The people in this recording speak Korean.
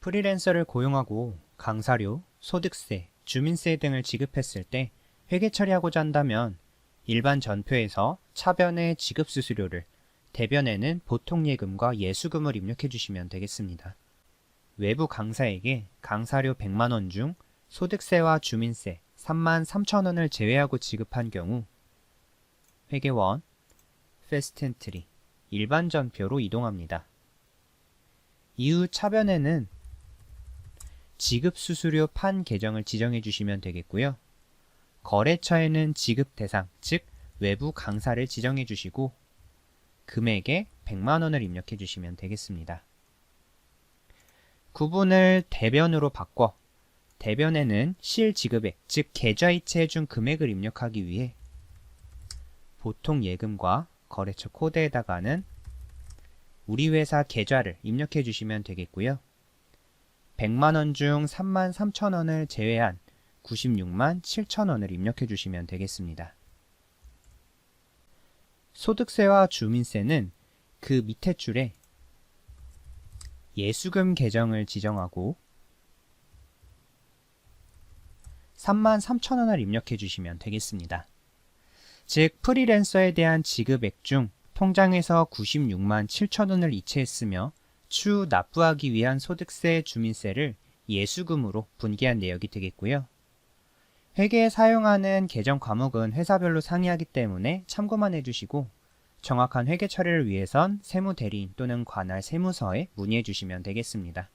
프리랜서를 고용하고 강사료, 소득세, 주민세 등을 지급했을 때 회계 처리하고자 한다면 일반 전표에서 차변의 지급 수수료를 대변에는 보통 예금과 예수금을 입력해 주시면 되겠습니다. 외부 강사에게 강사료 100만 원 중 소득세와 주민세 3만 3천 원을 제외하고 지급한 경우 회계원, 페스텐트리, 일반 전표로 이동합니다. 이후 차변에는 지급 수수료 판 계정을 지정해 주시면 되겠고요. 거래처에는 지급 대상, 즉 외부 강사를 지정해 주시고 금액에 100만 원을 입력해 주시면 되겠습니다. 구분을 대변으로 바꿔 대변에는 실지급액, 즉 계좌이체해 준 금액을 입력하기 위해 보통 예금과 거래처 코드에다가는 우리 회사 계좌를 입력해 주시면 되겠고요. 100만 원 중 3만 3천 원을 제외한 96만 7천 원을 입력해 주시면 되겠습니다. 소득세와 주민세는 그 밑에 줄에 예수금 계정을 지정하고 3만 3천 원을 입력해 주시면 되겠습니다. 즉 프리랜서에 대한 지급액 중 통장에서 96만 7천 원을 이체했으며 추후 납부하기 위한 소득세, 주민세를 예수금으로 분기한 내역이 되겠고요. 회계에 사용하는 계정 과목은 회사별로 상이하기 때문에 참고만 해주시고 정확한 회계 처리를 위해선 세무 대리인 또는 관할 세무서에 문의해 주시면 되겠습니다.